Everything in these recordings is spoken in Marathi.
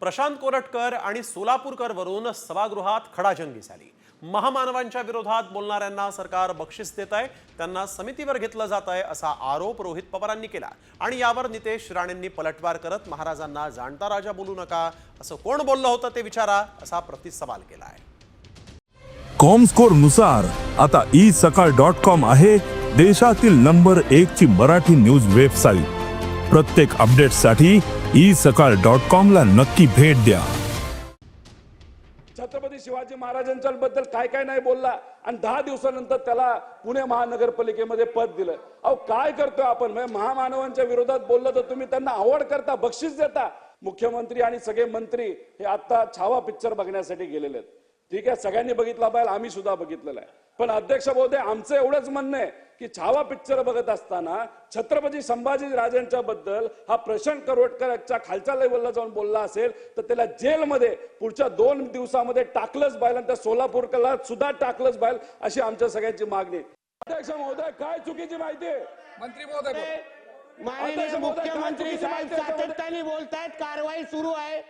प्रशांत कोरटकर आणि सोलापूरकर वरून सभागृहात खडाजंगी झाली. महामानवांच्या विरोधात बोलणाऱ्यांना सरकार बक्षीस देत आहे त्यांना समितीवर घेतलं जात आहे असा आरोप रोहित पवारांनी केला. आणि यावर नितेश राणेंनी पलटवार करत महाराजांना जाणता राजा बोलू नका असं कोण बोललं होतं ते विचारा असा प्रतिसवाल केला आहे कॉमस्कोरनुसार आता ई सकाळ डॉट कॉम आहे देशातील नंबर एक ची मराठी न्यूज वेबसाईट. प्रत्येक अपडेटसाठी ई सकाळ डॉट कॉम ला नक्की भेट द्या. छत्रपती शिवाजी महाराजांच्या बद्दल काय काय नाही बोलला आणि दहा दिवसानंतर त्याला पुणे महानगरपालिकेमध्ये पद दिलं. अहो काय करतोय आपण? म्हणजे महामानवांच्या विरोधात बोललं तर तुम्ही त्यांना आवड करता बक्षीस देता. मुख्यमंत्री आणि सगळे मंत्री हे आता छावा पिक्चर बघण्यासाठी गेलेले आहेत. ठीक आहे सगळ्यांनी बघितला पाहिजे आम्ही सुद्धा बघितलेला आहे पण अध्यक्ष महोदय आमचं एवढंच म्हणणं आहे की छावा पिक्चर बघत असताना छत्रपती संभाजी राजांच्या बद्दल हा प्रशांत करोडकरच्या खालच्या लेवलला जाऊन बोलला असेल तर त्याला जेलमध्ये पुढच्या दोन दिवसामध्ये टाकलंच पाहिजे आणि त्या सोलापूरला सुद्धा टाकलंच पाहिजे अशी आमच्या सगळ्यांची मागणी आहे. अध्यक्ष महोदय काय चुकीची माहिती आहे मंत्री महोदय बोला. मुख्यमंत्री साहेब? सातत्याने बोलतायत कारवाई सुरू आहे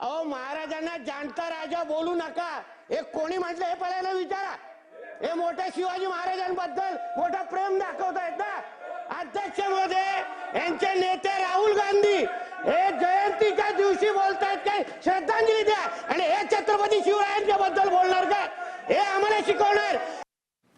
अहो महाराजांना जाणता राजा बोलू नका. हे कोणी म्हटलं हे पहिल्याला विचारा. हे मोठ्या शिवाजी महाराजांबद्दल मोठा प्रेम दाखवतायत ना. अध्यक्षामध्ये यांचे नेते राहुल गांधी हे जयंतीच्या दिवशी बोलतायत काय? श्रद्धांजली द्या. आणि हे छत्रपती शिवरायांच्या बद्दल बोलणार का हे आम्हाला शिकवणार.